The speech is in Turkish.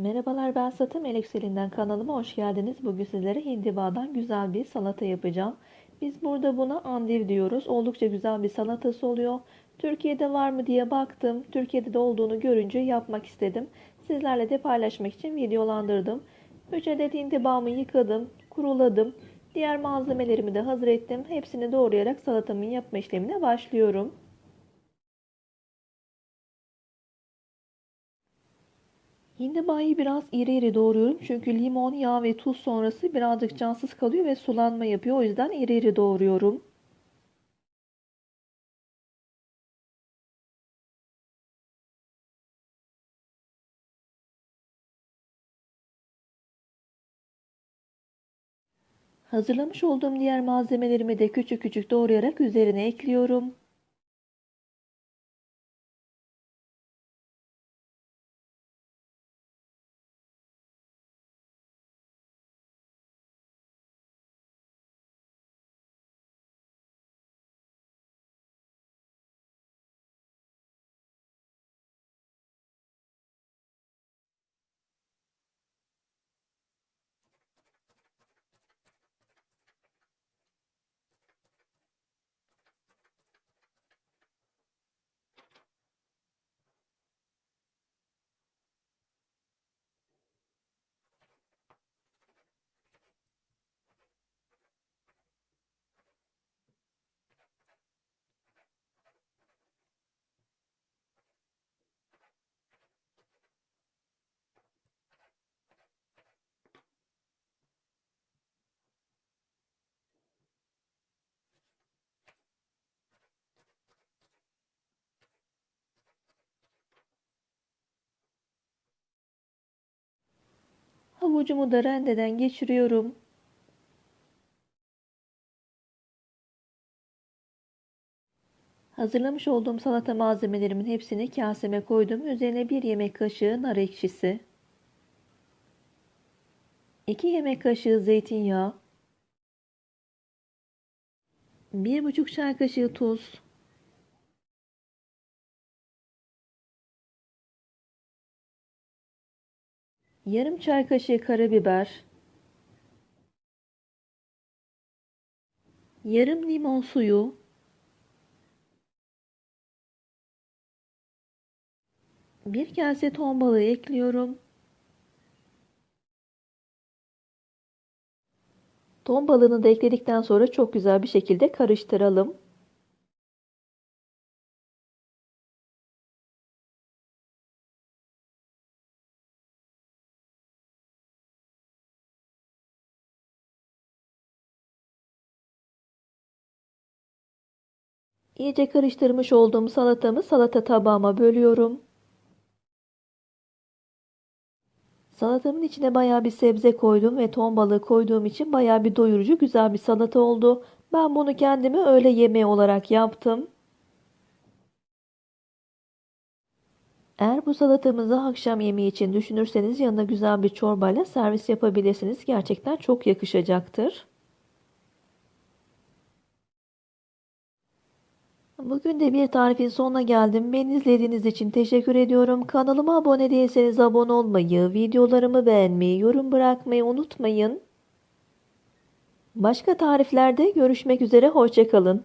Merhabalar ben Satım Elekselinden kanalıma hoş geldiniz. Bugün sizlere hindibadan güzel bir salata yapacağım. Biz burada buna andiv diyoruz. Oldukça güzel bir salatası oluyor. Türkiye'de var mı diye baktım. Türkiye'de de olduğunu görünce yapmak istedim. Sizlerle de paylaşmak için videolandırdım. 3 adet hindibamı yıkadım, kuruladım. Diğer malzemelerimi de hazır ettim. Hepsini doğrayarak salatamın yapma işlemine başlıyorum. Hindibayı biraz iri iri doğruyorum. Çünkü limon, yağ ve tuz sonrası birazcık cansız kalıyor ve sulanma yapıyor. O yüzden iri iri doğruyorum. Hazırlamış olduğum diğer malzemelerimi de küçük küçük doğrayarak üzerine ekliyorum. Havucumu da rendeden geçiriyorum. Hazırlamış olduğum salata malzemelerimin hepsini kaseme koydum. Üzerine bir yemek kaşığı nar ekşisi, 2 yemek kaşığı zeytinyağı, 1,5 çay kaşığı tuz, yarım çay kaşığı karabiber, yarım limon suyu, bir kase ton balığı ekliyorum. Ton balığını da ekledikten sonra çok güzel bir şekilde karıştıralım. İyice karıştırmış olduğum salatamı salata tabağıma bölüyorum. Salatamın içine bayağı bir sebze koydum ve ton balığı koyduğum için bayağı bir doyurucu güzel bir salata oldu. Ben bunu kendime öğle yemeği olarak yaptım. Eğer bu salatamızı akşam yemeği için düşünürseniz yanına güzel bir çorbayla servis yapabilirsiniz. Gerçekten çok yakışacaktır. Bugün de bir tarifin sonuna geldim. Beni izlediğiniz için teşekkür ediyorum. Kanalıma abone değilseniz abone olmayı, videolarımı beğenmeyi, yorum bırakmayı unutmayın. Başka tariflerde görüşmek üzere. Hoşçakalın.